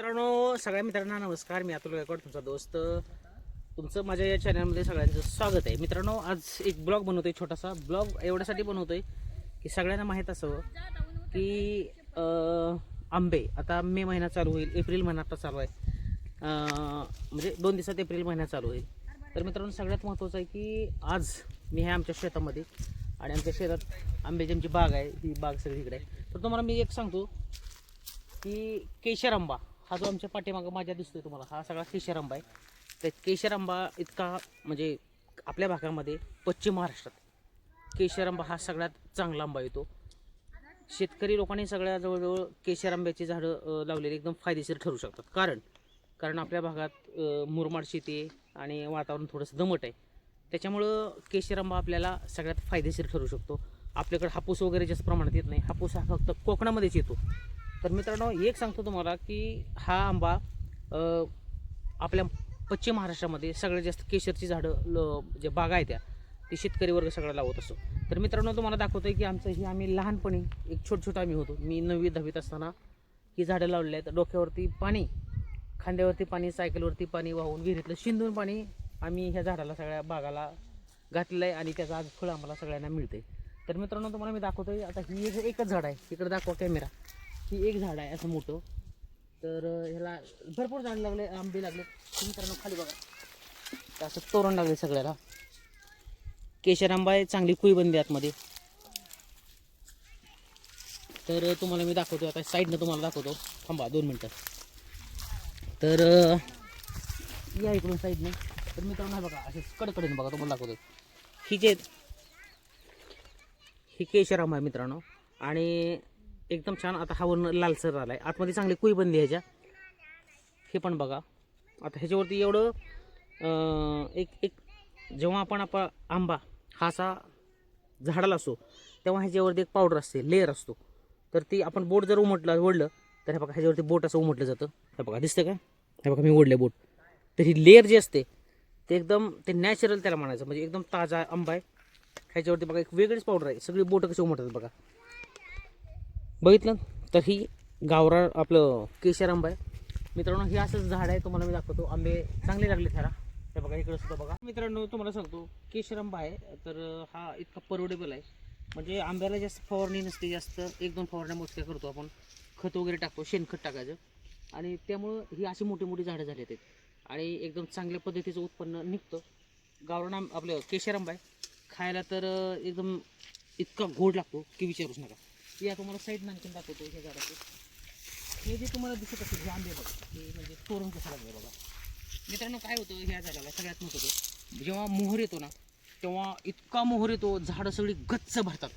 मित्रांनो सगळ्या मित्रांना नमस्कार. मी अतुल गायकवाड तुमचा दोस्त. तुमचं माझ्या या चॅनलमध्ये सगळ्यांचं स्वागत आहे. मित्रांनो आज एक ब्लॉग बनवतोय छोटासा ब्लॉग एवढ्यासाठी बनवतोय की सगळ्यांना माहीत असावं की आंबे. आता मे महिना चालू होईल एप्रिल महिना आता चालू आहे. म्हणजे दोन दिवसात एप्रिल महिना चालू होईल. तर मित्रांनो सगळ्यात महत्त्वाचं आहे की आज मी आहे आमच्या शेतामध्ये आणि आमच्या शेतात आंब्याची आमची बाग आहे. ही बाग सगळी इकडे आहे. तर तुम्हाला मी एक सांगतो की केशर आंबा. हा जो आमच्या पाठीमागं माझ्या दिसतोय तुम्हाला हा सगळा केशर आंबा आहे. तर केशर आंबा इतका म्हणजे आपल्या भागामध्ये पश्चिम महाराष्ट्रात. केशर आंबा हा सगळ्यात चांगला आंबा येतो. शेतकरी लोकांनी सगळ्या जवळजवळ केशर आंब्याची झाडं लावलेली एकदम फायदेशीर ठरू शकतात. कारण कारण आपल्या भागात मुरमाड शेती आहे आणि वातावरण थोडंसं दमट आहे. त्याच्यामुळं केशर आंबा आपल्याला सगळ्यात फायदेशीर ठरू शकतो. आपल्याकडे हापूस वगैरे जास्त प्रमाणात येत नाही. हापूस हा फक्त कोकणामध्येच येतो. तर मित्रांनो एक सांगतो तुम्हाला की हा आंबा आपल्या पश्चिम महाराष्ट्रामध्ये सगळ्यात जास्त केशरची झाडं ल जे बागा आहेत त्या ते शेतकरी वर्ग सगळा लावत असतो. तर मित्रांनो तुम्हाला दाखवतो आहे की आमचं ही आम्ही लहानपणी एक छोट छोटं आम्ही होतो. मी नववी दहावीत असताना ही झाडं लावलेली आहेत. डोक्यावरती पाणी खांद्यावरती पाणी सायकलवरती पाणी वाहून विहिरीतलं शिंदून पाणी आम्ही ह्या झाडाला सगळ्या बागाला घातलेलं आहे आणि त्याचं आज फळ आम्हाला सगळ्यांना मिळते तर मित्रांनो तुम्हाला मी दाखवतो आहे आता ही एकच झाड आहे. इकडे दाखवा कॅमेरा ही एक झाड आहे असं मोठं. तर ह्याला भरपूर झाड लागले आंबे लागले. मित्रांनो खाली बघा. तर असं तोरण लागले सगळ्याला. केशर आंबा आहे चांगली कुई बनली आतमध्ये. तर तुम्हाला मी दाखवतो आता साईडनं तुम्हाला दाखवतो. थांबा दोन मिनटं. तर या इकडून साईडनं तर मित्रांनो बघा असे कडकडीनं बघा तुम्हाला दाखवतो. ही जे ही केशर आंबा आहे मित्रांनो. आणि एकदम छान. आता हा वरून लालसर आला आहे आतमध्ये चांगली कुई बंदी ह्याच्या. हे पण बघा. आता ह्याच्यावरती एवढं एक एक जेव्हा आपण आपण आंबा हा असा झाडाला असतो तेव्हा ह्याच्यावरती एक पावडर असते लेअर असतो. तर ती आपण बोट जर उमटलं ओढलं तर हे बघा ह्याच्यावरती बोट असं उमटलं जातं. हे बघा दिसतं का? हे बघा मी ओढलं बोट. तर ही लेअर जी असते ते एकदम ते नॅचरल त्याला म्हणायचं. म्हणजे एकदम ताजा आंबा आहे. ह्याच्यावरती बघा एक वेगळीच पावडर आहे. सगळी बोटं कशी उमटतात बघा. बघितलं तर ही गावरा आपलं केशर आंबा आहे. मित्रांनो हे असंच झाड आहे. तुम्हाला मी दाखवतो. आंबे चांगले लागले त्याला. ते बघा इकडे सुद्धा बघा. मित्रांनो तुम्हाला सांगतो केशर आंबा आहे. तर हा इतका परवडेबल आहे. म्हणजे आंब्याला जास्त फवारणी नसते. जास्त एक दोन फवारण्या मोजक्या करतो आपण. खत वगैरे टाकतो. शेणखत टाकायचं. आणि त्यामुळं ही अशी मोठी मोठी झाडं झाली आहेत. आणि एकदम चांगल्या पद्धतीचं उत्पन्न निघतं. गावरान आंब आपलं केशर आंबा आहे. खायला तर एकदम इतका गोड लागतो की विचारूच नका. या तुम्हाला साईड आणखीन दाखवतो ह्या झाडाचे. हे जे तुम्हाला दिसत असेल हे आंबे बघा. हे म्हणजे तोरण कसं लागलं बघा. मित्रांनो काय होतं ह्या झाडाला? सगळ्यात महत्त्वाचं जेव्हा मोहर येतो ना तेव्हा इतका मोहर येतो झाडं सगळी गच्च भरतात.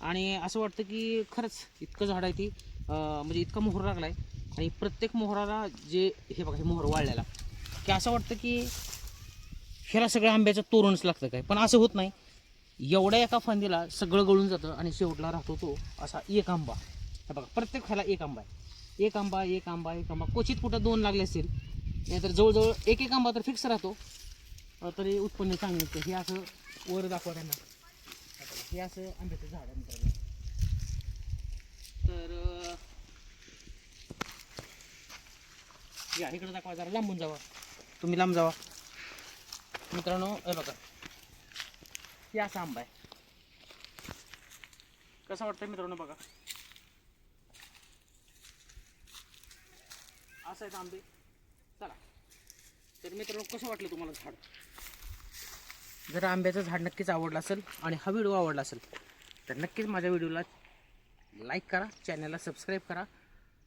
आणि असं वाटतं की खरंच इतकं झाड आहे ती म्हणजे इतका मोहर लागला आहे आणि प्रत्येक मोहराला जे हे बघा हे मोहर वाळलेला. की असं वाटतं की ह्याला सगळ्या आंब्याचं तोरणच लागतं काय? पण असं होत नाही. एवढ्या एका फांदीला सगळं गळून जातं आणि शेवटला राहतो तो असा एक आंबा. हे बघा प्रत्येक खायला एक आंबा आहे. एक आंबा एक आंबा एक आंबा. क्वचित कुठं दोन लागले असेल नाहीतर जवळजवळ एक एक आंबा तर फिक्स राहतो. तरी उत्पन्न चांगलं निघतं हे असं वर दाखवा त्यांना. हे हे असं आंब्याचं झाड आहे मित्रांनो. तर या इकडं दाखवा जरा लांबून जावा. तुम्ही लांब जावा. मित्रांनो हे बघा. हे असा आंबा आहे. कसं वाटतं मित्रांनो बघा? असं आहेत आंबे चला. तर मित्रांनो कसं वाटलं तुम्हाला झाड? जर आंब्याचं झाड नक्कीच आवडलं असेल आणि हा व्हिडिओ आवडला असेल तर नक्कीच माझ्या व्हिडिओला लाईक करा चॅनलला सबस्क्राईब करा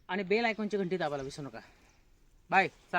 आणि बेल आयकॉनची घंटी दाबायला विसरू नका. बाय चला.